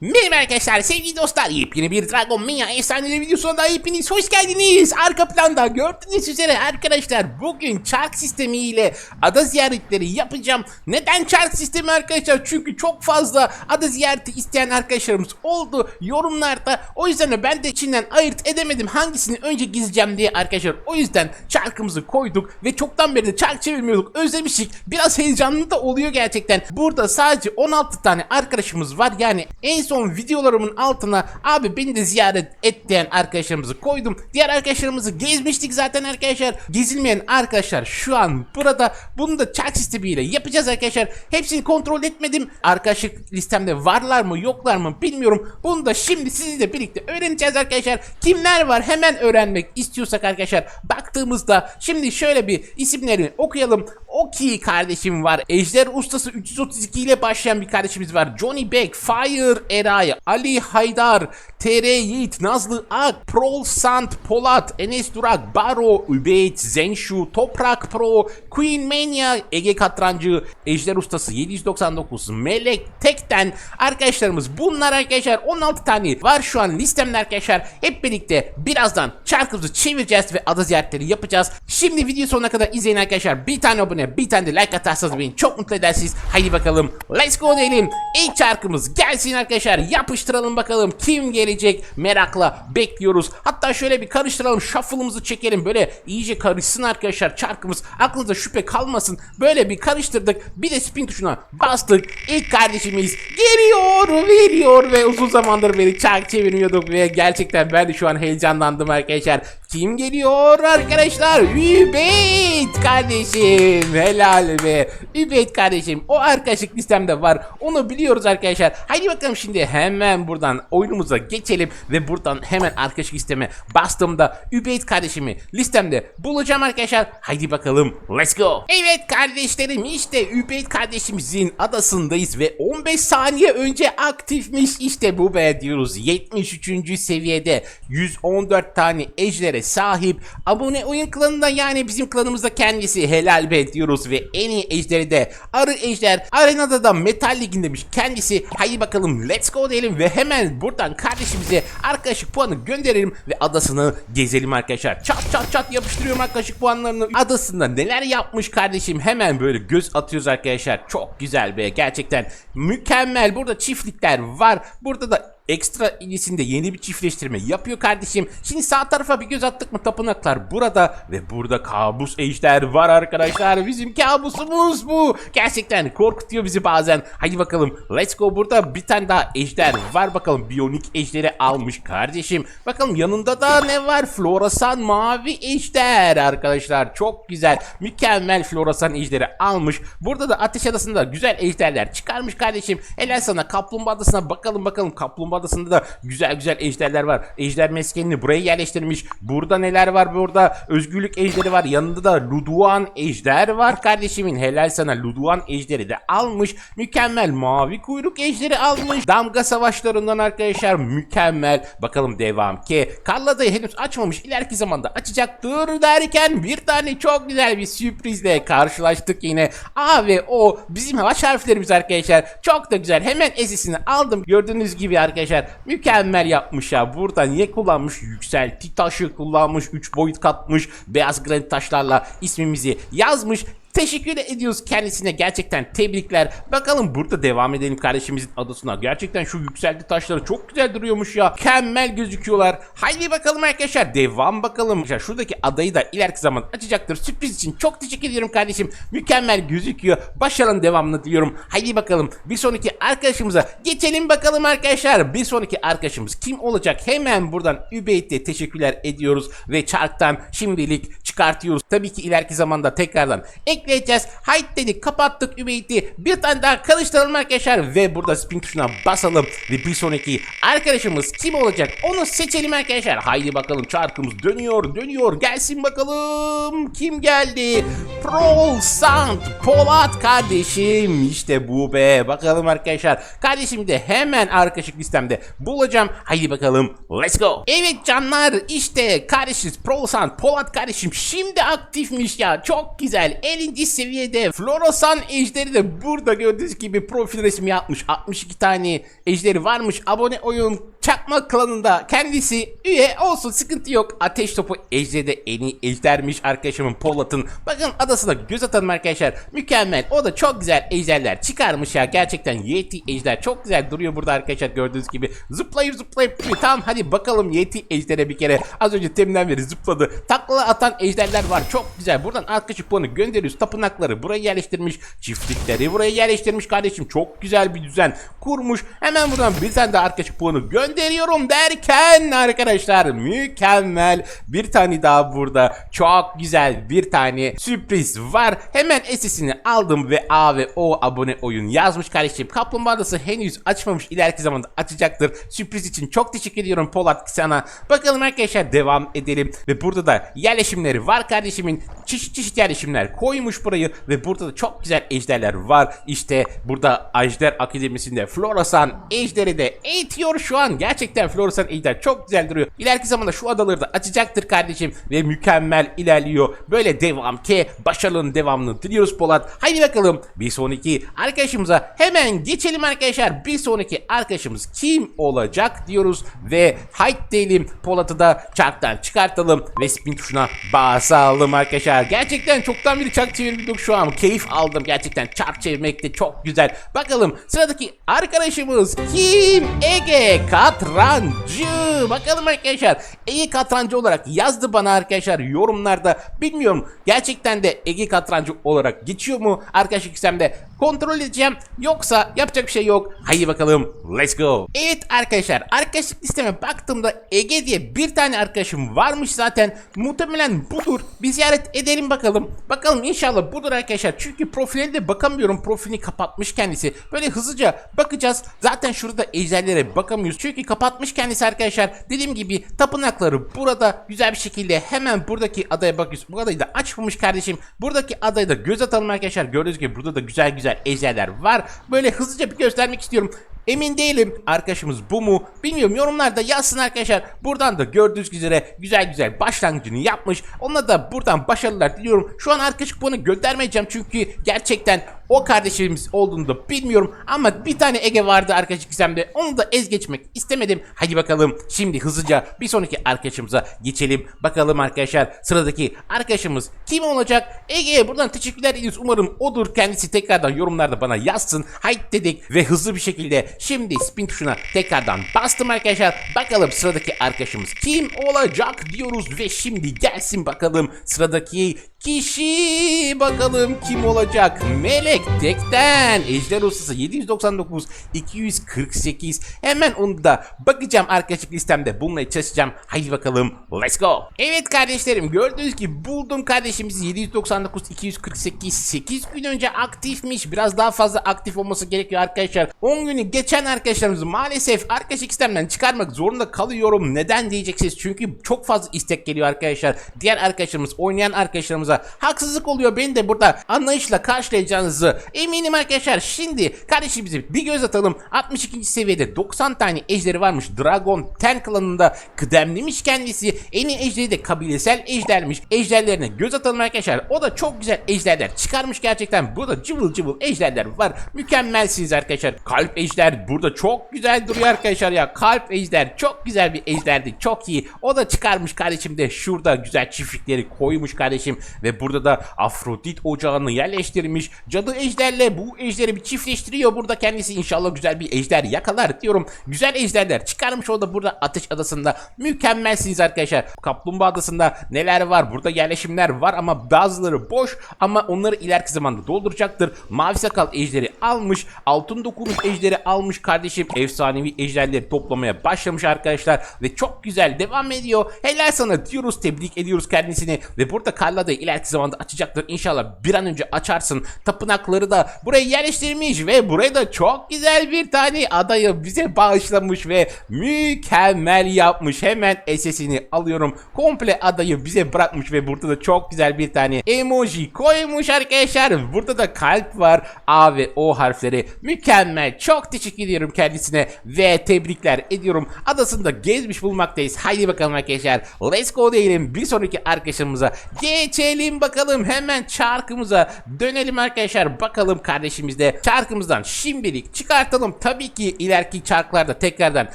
Merhaba arkadaşlar sevgili dostlar yepyeni bir Dragon Mania efsaneleri videosuna da hepiniz hoş geldiniz. Arka planda gördüğünüz üzere arkadaşlar bugün çark sistemi ile ada ziyaretleri yapacağım. Neden çark sistemi arkadaşlar? Çünkü çok fazla ada ziyareti isteyen arkadaşlarımız oldu yorumlarda. O yüzden de ben de içinden ayırt edemedim hangisini önce gizleyeceğim diye arkadaşlar. O yüzden çarkımızı koyduk ve çoktan beri de çark çevirmiyorduk özlemişik. Biraz heyecanlı da oluyor gerçekten. Burada sadece 16 tane arkadaşımız var yani en son videolarımın altına abi beni de ziyaret et diyen arkadaşlarımızı koydum. Diğer arkadaşlarımızı gezmiştik zaten arkadaşlar. Gezilmeyen arkadaşlar şu an burada. Bunu da çark sistemiyle yapacağız arkadaşlar. Hepsini kontrol etmedim. Arkadaşlık listemde varlar mı yoklar mı bilmiyorum. Bunu da şimdi sizinle birlikte öğreneceğiz arkadaşlar. Kimler var hemen öğrenmek istiyorsak arkadaşlar. Baktığımızda şimdi şöyle bir isimlerini okuyalım. Oki kardeşim var. Ejder Ustası 332 ile başlayan bir kardeşimiz var. Johnny Beck, Fire Eray, Ali Haydar, TR Yiğit, Nazlı Ak, Prol Sant, Polat, Enes Durak, Baro, Übeyt, Zenshu, Toprak Pro, Queen Mania, Ege Katrancı, Ejder Ustası 799, Melek Tekten arkadaşlarımız bunlar arkadaşlar 16 tane var şu an listemde arkadaşlar. Hep birlikte birazdan çarkımızı çevireceğiz ve ada ziyaretleri yapacağız. Şimdi video sonuna kadar izleyin arkadaşlar. Bir tane abone, bir tane de like atarsanız beni çok mutlu edersiniz. Haydi bakalım let's go diyelim. İlk çarkımız gelsin arkadaşlar. Yapıştıralım bakalım kim gelecek merakla bekliyoruz. Hatta şöyle bir karıştıralım. Shuffle'ımızı çekelim. Böyle iyice karışsın arkadaşlar çarkımız. Aklınızda şüphe kalmasın. Böyle bir karıştırdık. Bir de spin tuşuna bastık. İlk kardeşimiz geliyor, veriyor ve uzun zamandır beri çark çevirmiyorduk ve gerçekten ben de şu an heyecanlandım arkadaşlar. Kim geliyor arkadaşlar? Übeyt kardeşim. Helal be. Übeyt kardeşim. O arkadaşlık listemde var. Onu biliyoruz arkadaşlar. Haydi bakalım şimdi hemen buradan oyunumuza geçelim ve buradan hemen arkadaşlık listeme bastığımda Übeyt kardeşimi listemde bulacağım arkadaşlar. Haydi bakalım. Let's go. Evet kardeşlerim işte Übeyt kardeşimizin adasındayız ve 15 saniye önce aktifmiş işte bu be diyoruz. 73. seviyede 114 tane ejdere sahip. Abone oyun klanında yani bizim klanımızda kendisi helal be diyoruz ve en iyi ejderi de arı ejder. Arenada da metal ligindemiş kendisi. Haydi bakalım let's go diyelim ve hemen buradan kardeşimize arkadaşlık puanı gönderelim ve adasını gezelim arkadaşlar. Çat çat çat yapıştırıyorum arkadaşlık puanlarını. Adasında neler yapmış kardeşim hemen böyle göz atıyoruz arkadaşlar. Çok güzel be gerçekten mükemmel. Burada çiftlikler var. Burada da ekstra ilisinde yeni bir çiftleştirme yapıyor kardeşim. Şimdi sağ tarafa bir göz attık mı tapınaklar burada ve burada kabus ejder var arkadaşlar. Bizim kabusumuz bu. Gerçekten korkutuyor bizi bazen. Hadi bakalım let's go burada bir tane daha ejder var bakalım. Biyonik ejderi almış kardeşim. Bakalım yanında da ne var? Florasan mavi ejder arkadaşlar. Çok güzel. Mükemmel florasan ejderi almış. Burada da ateş adasında güzel ejderler çıkarmış kardeşim. Helal sana kaplumbağa adasına bakalım bakalım. Kaplumbağa adasında da güzel güzel ejderler var. Ejder meskenini buraya yerleştirmiş. Burada neler var burada? Özgürlük ejderi var. Yanında da Luduan ejder var kardeşimin. Helal sana Luduan ejderi de almış. Mükemmel mavi kuyruk ejderi almış. Damga savaşlarından arkadaşlar mükemmel. Bakalım devam ki. Karlada'yı henüz açmamış. İleriki zamanda açacaktır derken bir tane çok güzel bir sürprizle karşılaştık yine. A ve O bizim baş harflerimiz arkadaşlar. Çok da güzel. Hemen ezisini aldım. Gördüğünüz gibi arkadaşlar mükemmel yapmış ya. Burada niye kullanmış? Yükselti taşı kullanmış. 3 boyut katmış. Beyaz granit taşlarla ismimizi yazmış. Teşekkür ediyoruz kendisine gerçekten tebrikler. Bakalım burada devam edelim kardeşimizin adasına. Gerçekten şu yükselti taşları çok güzel duruyormuş ya. Mükemmel gözüküyorlar. Haydi bakalım arkadaşlar devam bakalım. Ya şuradaki adayı da ileriki zaman açacaktır. Sürpriz için çok teşekkür ediyorum kardeşim. Mükemmel gözüküyor. Başarının devamını diliyorum. Haydi bakalım bir sonraki arkadaşımıza geçelim bakalım arkadaşlar. Bir sonraki arkadaşımız kim olacak? Hemen buradan Übeyt'e teşekkürler ediyoruz ve çarktan şimdilik çıkartıyoruz. Tabii ki ileriki zamanda tekrardan ekleyeceğiz. Haydi dedik kapattık Übeyt'i. Bir tane daha karıştıralım arkadaşlar ve burada spin tuşuna basalım ve bir sonraki arkadaşımız kim olacak onu seçelim arkadaşlar. Haydi bakalım çarkımız dönüyor dönüyor gelsin bakalım kim geldi? Prol Sant Polat kardeşim işte bu be bakalım arkadaşlar. Kardeşim de hemen arkadaşlık listemde bulacağım. Haydi bakalım let's go. Evet canlar işte kardeşiniz Prol Sant Polat kardeşim şimdi aktifmiş ya. Çok güzel. 50. seviyede floresan ejderi de burada gördüğünüz gibi profil resmi yapmış. 62 tane ejderi varmış. Abone oyun çakma klanında kendisi üye olsun sıkıntı yok. Ateş topu ejderi de en iyi ejdermiş arkadaşımın Polat'ın. Bakın adasına göz atalım arkadaşlar. Mükemmel. O da çok güzel ejderler çıkarmış ya. Gerçekten Yeti ejder çok güzel duruyor burada arkadaşlar gördüğünüz gibi. Zıplayıp zıplayıp. Tamam hadi bakalım Yeti ejdere bir kere. Az önce teminden beri zıpladı. Takla atan ejderler var. Çok güzel. Buradan arkadaşı puanı gönderiyoruz. Tapınakları buraya yerleştirmiş. Çiftlikleri buraya yerleştirmiş kardeşim. Çok güzel bir düzen kurmuş. Hemen buradan bir tane de arkadaşı puanı gönderiyorum derken arkadaşlar mükemmel. Bir tane daha burada. Çok güzel bir tane sürpriz var. Hemen SS'ini aldım ve A ve O abone oyun yazmış kardeşim. Kaplumbağa henüz açmamış. İleriki zamanda açacaktır. Sürpriz için çok teşekkür ediyorum Polat sana. Bakalım arkadaşlar devam edelim. Ve burada da yerleşimleri var kardeşimin. Çeşit çeşit yerleşimler koymuş burayı. Ve burada da çok güzel ejderler var. İşte burada Ejder Akademisi'nde Florasan ejderi de eğitiyor şu an. Gerçekten Florasan ejder çok güzel duruyor. İleriki zamanda şu adaları da açacaktır kardeşim. Ve mükemmel ilerliyor. Böyle devam ki başarının devamını diliyoruz Polat. Haydi bakalım bir sonraki arkadaşımıza hemen geçelim arkadaşlar. Bir sonraki arkadaşımız kim olacak diyoruz. Ve haydi diyelim Polat'ı da çarktan çıkartalım. Ve spin tuşuna basalım arkadaşlar. Gerçekten çoktan beri çark çevirdik şu an. Keyif aldım gerçekten. Çark çevirmek de çok güzel. Bakalım sıradaki arkadaşımız kim? Ege Katrancı. Bakalım arkadaşlar. Ege Katrancı olarak yazdı bana arkadaşlar yorumlarda. Bilmiyorum gerçekten de Ege Katrancı olarak geçiyor mu? Arkadaşlık sistemde kontrol edeceğim. Yoksa yapacak bir şey yok. Haydi bakalım. Let's go. Evet arkadaşlar arkadaşlık listeme baktığımda Ege diye bir tane arkadaşım varmış zaten. Muhtemelen budur. Bir ziyaret edelim bakalım. Bakalım inşallah budur arkadaşlar. Çünkü profiline de bakamıyorum. Profilini kapatmış kendisi. Böyle hızlıca bakacağız. Zaten şurada ejderlere bakamıyoruz. Çünkü kapatmış kendisi arkadaşlar. Dediğim gibi tapınakları burada güzel bir şekilde hemen buradaki adaya bakıyoruz. Bu adayı da açmamış kardeşim. Buradaki adayı da göz atalım arkadaşlar. Gördüğünüz gibi burada da güzel güzel ejderler var. Böyle hızlıca bir göstermek istiyorum. Emin değilim. Arkadaşımız bu mu? Bilmiyorum. Yorumlarda yazsın arkadaşlar. Buradan da gördüğünüz üzere güzel güzel başlangıcını yapmış. Ona da buradan başarılar diliyorum. Şu an arkadaşlık bunu göndermeyeceğim çünkü gerçekten o kardeşimiz olduğunu da bilmiyorum. Ama bir tane Ege vardı arkadaşlık gizemde. Onu da ez geçmek istemedim. Hadi bakalım. Şimdi hızlıca bir sonraki arkadaşımıza geçelim. Bakalım arkadaşlar sıradaki arkadaşımız kim olacak? Ege'ye buradan teşekkürler. Ediyoruz umarım odur. Kendisi tekrardan yorumlarda bana yazsın. Haydi dedik ve hızlı bir şekilde Şimdi spin tuşuna tekrardan bastım arkadaşlar. Bakalım sıradaki arkadaşımız kim olacak diyoruz ve şimdi gelsin bakalım sıradaki kişi bakalım kim olacak? Melek Tekten Ejder Ustası 799 248 hemen onu da bakacağım arkadaşlık listemde bulmaya çalışacağım. Haydi bakalım let's go. Evet kardeşlerim gördüğünüz gibi buldum kardeşimizi 799 248 8 gün önce aktifmiş. Biraz daha fazla aktif olması gerekiyor arkadaşlar. 10 günü geçen arkadaşlarımızı maalesef arkadaşlık listemden çıkarmak zorunda kalıyorum. Neden diyeceksiniz? Çünkü çok fazla istek geliyor arkadaşlar. Diğer arkadaşlarımız oynayan arkadaşlarımıza haksızlık oluyor. Beni de burada anlayışla karşılayacağınızı eminim arkadaşlar. Şimdi kardeşimize bir göz atalım. 62. seviyede 90 tane ejderi varmış. Dragon Ten klanında kıdemlimiş kendisi. En iyi ejderi de kabilesel ejdermiş. Ejderlerine göz atalım arkadaşlar. O da çok güzel ejderler çıkarmış gerçekten. Burada cıvıl cıvıl ejderler var. Mükemmelsiniz arkadaşlar. Kalp ejder burada çok güzel duruyor arkadaşlar ya. Kalp ejder çok güzel bir ejderdi. Çok iyi. O da çıkarmış kardeşim de şurada güzel çiftlikleri koymuş kardeşim. Ve burada da Afrodit ocağını yerleştirmiş. Cadı ejderle bu ejderi bir çiftleştiriyor. Burada kendisi inşallah güzel bir ejder yakalar diyorum. Güzel ejderler çıkarmış o da burada Ateş Adası'nda. Mükemmelsiniz arkadaşlar. Kaplumbağa Adası'nda neler var? Burada yerleşimler var ama bazıları boş. Ama onları ileriki zamanda dolduracaktır. Mavi sakal ejderi almış. Altın dokunuş ejderi almış kardeşim. Efsanevi ejderleri toplamaya başlamış arkadaşlar. Ve çok güzel devam ediyor. Helal sana diyoruz. Tebrik ediyoruz kendisini. Ve burada Karla da ileriki zamanda açacaktır. İnşallah bir an önce açarsın. Tapınakları da buraya yerleştirmiş ve buraya da çok güzel bir tane adayı bize bağışlamış ve mükemmel yapmış. Hemen SS'ini alıyorum. Komple adayı bize bırakmış ve burada da çok güzel bir tane emoji koymuş arkadaşlar. Burada da kalp var. A ve O harfleri mükemmel. Çok teşekkür teşekkür ediyorum kendisine ve tebrikler ediyorum. Adasında gezmiş bulmaktayız. Haydi bakalım arkadaşlar. Let's go diyelim bir sonraki arkadaşımıza. Geçelim bakalım hemen çarkımıza dönelim arkadaşlar. Bakalım kardeşimiz de çarkımızdan şimdilik çıkartalım. Tabii ki ileriki çarklarda tekrardan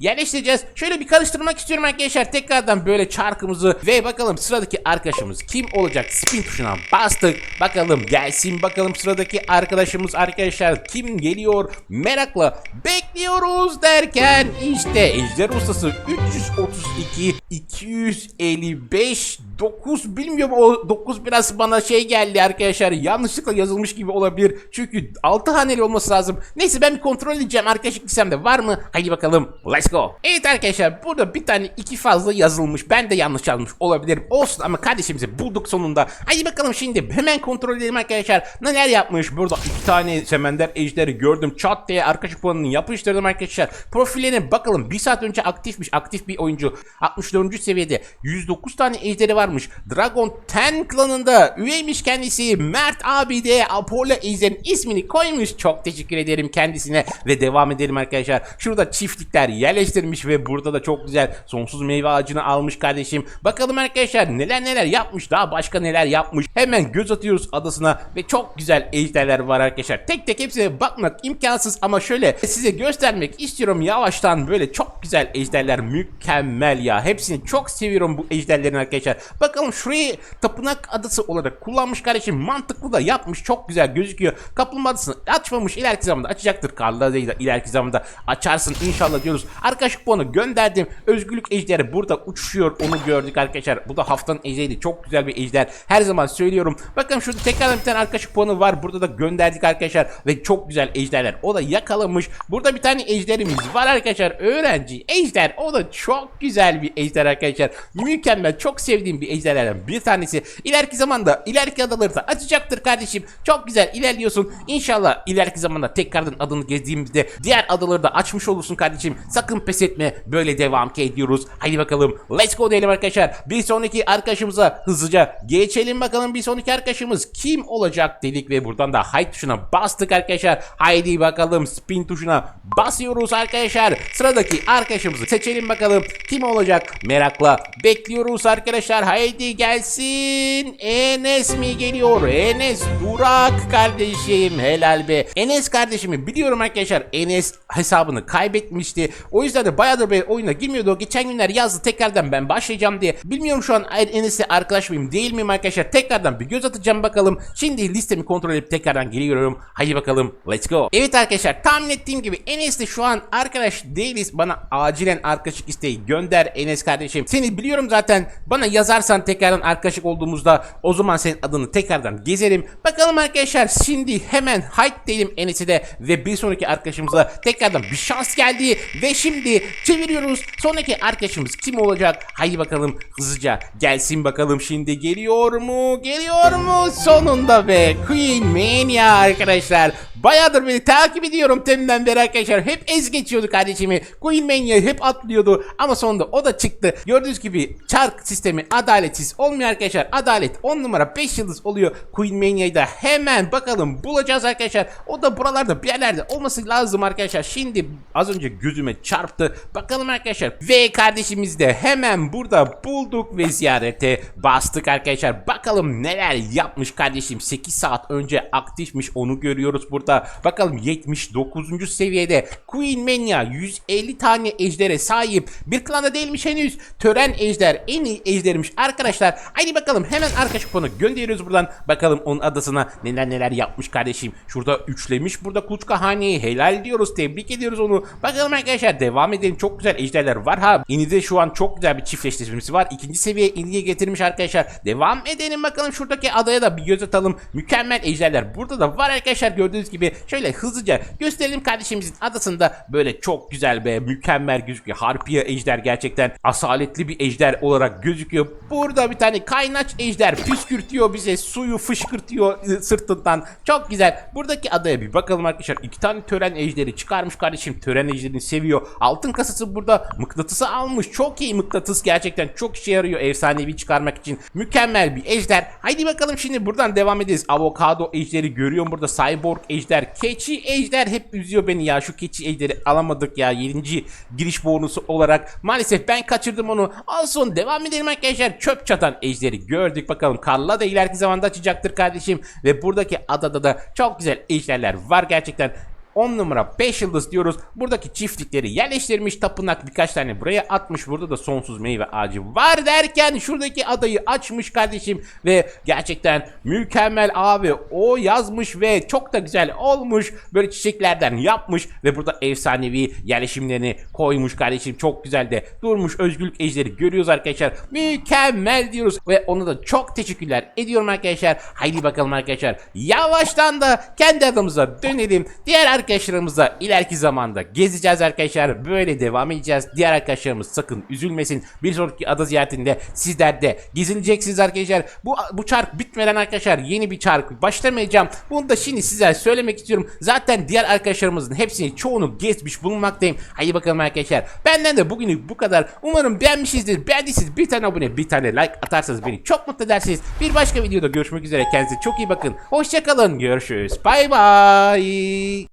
yerleştireceğiz. Şöyle bir karıştırmak istiyorum arkadaşlar. Tekrardan böyle çarkımızı ve bakalım sıradaki arkadaşımız kim olacak? Spin tuşuna bastık. Bakalım gelsin bakalım sıradaki arkadaşımız arkadaşlar kim geliyor? Merakla bekliyoruz derken işte Ejder Ustası 332 255 9 bilmiyorum o 9 biraz bana şey geldi arkadaşlar yanlışlıkla yazılmış gibi olabilir. Çünkü 6 haneli olması lazım. Neyse ben bir kontrol edeceğim arkadaşlık listemde var mı? Haydi bakalım let's go. Evet arkadaşlar burada bir tane iki fazla yazılmış. Ben de yanlış yazmış olabilirim. Olsun ama kardeşimizi bulduk sonunda. Haydi bakalım şimdi hemen kontrol edelim arkadaşlar. Neler yapmış? Burada iki tane semender ejderi gördüm. Çat diye arkadaşlık puanını yapıştırdım arkadaşlar. Profillerine bakalım. Bir saat önce aktifmiş aktif bir oyuncu. 64. seviyede. 109 tane ejderi varmış. Dragon 10 klanında üyeymiş kendisi. Mert abi de Apollo ejderin ismini koymuş. Çok teşekkür ederim kendisine. Ve devam edelim arkadaşlar. Şurada çiftlikler yerleştirmiş ve burada da çok güzel sonsuz meyve ağacını almış kardeşim. Bakalım arkadaşlar neler neler yapmış daha başka neler yapmış. Hemen göz atıyoruz adasına ve çok güzel ejderler var arkadaşlar. Tek tek hepsine bakmak imkansız ama şöyle size göstermek istiyorum. Yavaştan böyle çok güzel ejderler. Mükemmel ya. Hepsini çok seviyorum bu ejderlerin arkadaşlar. Bakalım şurayı tapınak adası olarak kullanmış kardeşim. Mantıklı da yapmış. Çok güzel gözüküyor. Kaplumbağa adasını açmamış. İleriki zamanda açacaktır. Karlı de ileriki zamanda açarsın inşallah diyoruz. Arkadaşlık puanı gönderdim. Özgürlük ejderi burada uçuşuyor. Onu gördük arkadaşlar. Bu da haftanın ejderiydi. Çok güzel bir ejder. Her zaman söylüyorum. Bakın şurada tekrardan bir tane arkadaşlık puanı var. Burada da gönderdik arkadaşlar. Ve çok güzel ejderler. O da yakalamış burada bir tane ejderimiz var arkadaşlar. Öğrenci. Ejder. O da çok güzel bir ejder arkadaşlar. Mükemmel. Çok sevdiğim bir ejderlerden bir tanesi. İleriki zamanda ileriki adaları da açacaktır kardeşim. Çok güzel ilerliyorsun. İnşallah ileriki zamanda tekrardan adını gezdiğimizde diğer adaları da açmış olursun kardeşim. Sakın pes etme. Böyle devam ediyoruz. Haydi bakalım. Let's go diyelim arkadaşlar. Bir sonraki arkadaşımıza hızlıca geçelim bakalım. Bir sonraki arkadaşımız kim olacak dedik ve buradan da hide tuşuna bastık arkadaşlar. Haydi bakalım. Spin tuşuna basıyoruz arkadaşlar. Sıradaki arkadaşımızı seçelim bakalım. Kim olacak? Merakla bekliyoruz arkadaşlar. Haydi gelsin. Enes mi geliyor? Enes Durak kardeşim. Helal be. Enes kardeşimi biliyorum arkadaşlar. Enes hesabını kaybetmişti. O yüzden de bayağıdır böyle oyuna girmiyordu. Geçen günler yazdı tekrardan ben başlayacağım diye. Bilmiyorum şu an Enes'le arkadaş mıyım değil miyim arkadaşlar? Tekrardan bir göz atacağım bakalım. Şimdi listemi kontrol edip tekrardan geliyorum. Haydi bakalım let's go. Evet arkadaşlar tahmin ettiğim gibi Enes'le şu an arkadaş değiliz. Bana acilen arkadaşlık isteği gönder Enes kardeşim. Seni biliyorum zaten. Bana yazarsan tekrardan arkadaşlık olduğumuzda o zaman senin adını tekrardan gezerim. Bakalım arkadaşlar şimdi hemen hide diyelim Enes'e de ve bir sonraki arkadaşımıza tekrardan bir şans geldi ve şimdi çeviriyoruz. Sonraki arkadaşımız kim olacak? Haydi bakalım hızlıca gelsin bakalım. Şimdi geliyor mu? Geliyor mu? Sonunda be. Queen Mania arkadaşlar. Bayağıdır beni takip ediyorum. Teminden beri arkadaşlar. Hep ez geçiyordu kardeşimi. Queen Mania hep atlıyordu. Ama sonunda o da çıktı. Gördüğünüz gibi çark sistemi adaletsiz olmuyor arkadaşlar. Adalet 10 numara 5 yıldız oluyor. Queen Mania'yı da hemen bakalım bulacağız arkadaşlar. O da buralarda bir yerlerde olması lazım arkadaşlar. Şimdi az önce gözüme çarptı. Bakalım arkadaşlar. Ve kardeşimiz de hemen burada bulduk ve ziyarete bastık arkadaşlar. Bakalım neler yapmış kardeşim. 8 saat önce aktifmiş onu görüyoruz burada. Bakalım 79. seviyede Queen Mania 150 tane ejdere sahip. Bir klanda değilmiş henüz. Tören ejder en iyi ejdermiş arkadaşlar. Haydi bakalım hemen arkadaş kuponu gönderiyoruz buradan. Bakalım onun adasına neler neler yapmış kardeşim. Şurada üçlemiş burada kuluçka haneyi helal diyoruz. Tebrik ediyoruz onu. Bakalım arkadaşlar devam edelim. Çok güzel ejderler var ha. İni'de şu an çok güzel bir çiftleştirmesi var. İkinci seviye İni'ye getirmiş arkadaşlar. Devam edelim bakalım şuradaki adaya da bir göz atalım. Mükemmel ejderler burada da var arkadaşlar gördüğünüz gibi. Şöyle hızlıca gösterelim kardeşimizin adasında böyle çok güzel be mükemmel gözüküyor. Harpiye ejder gerçekten asaletli bir ejder olarak gözüküyor. Burada bir tane kaynaç ejder püskürtüyor bize suyu fışkırtıyor ı, sırtından. Çok güzel. Buradaki adaya bir bakalım arkadaşlar. İki tane tören ejderi çıkarmış kardeşim. Tören ejderini seviyor. Altın kasası burada mıknatısı almış. Çok iyi mıknatıs gerçekten çok işe yarıyor efsanevi çıkarmak için. Mükemmel bir ejder. Haydi bakalım şimdi buradan devam ederiz. Avokado ejderi görüyorum burada. Cyborg ejder, keçi ejder hep üzüyor beni ya. Şu keçi ejderi alamadık ya. 7. giriş bonusu olarak. Maalesef ben kaçırdım onu. Olsun devam edelim arkadaşlar. Çöp çatan ejderi gördük bakalım. Karla da ileriki zamanda açacaktır kardeşim. Ve buradaki adada da çok güzel ejderler var gerçekten. 10 numara 5 yıldız diyoruz. Buradaki çiftlikleri yerleştirmiş tapınak birkaç tane buraya atmış. Burada da sonsuz meyve ağacı var derken şuradaki adayı açmış kardeşim. Ve gerçekten mükemmel abi o yazmış ve çok da güzel olmuş. Böyle çiçeklerden yapmış ve burada efsanevi yerleşimlerini koymuş kardeşim. Çok güzel de durmuş özgürlük ejderi görüyoruz arkadaşlar. Mükemmel diyoruz ve ona da çok teşekkürler ediyorum arkadaşlar. Haydi bakalım arkadaşlar. Yavaştan da kendi adamıza dönelim. Diğer arkadaşlarımızla ileriki zamanda gezeceğiz arkadaşlar. Böyle devam edeceğiz. Diğer arkadaşlarımız sakın üzülmesin. Bir sonraki ada ziyaretinde sizler de gezineceksiniz arkadaşlar. Bu bu çark bitmeden arkadaşlar yeni bir çark başlamayacağım. Bunu da şimdi size söylemek istiyorum. Zaten diğer arkadaşlarımızın hepsini çoğunu gezmiş bulunmaktayım. Haydi bakalım arkadaşlar. Benden de bugünlük bu kadar. Umarım beğenmişsinizdir. Beğendiyseniz bir tane abone, bir tane like atarsanız beni çok mutlu edersiniz. Bir başka videoda görüşmek üzere. Kendinize çok iyi bakın. Hoşçakalın. Görüşürüz. Bay bay.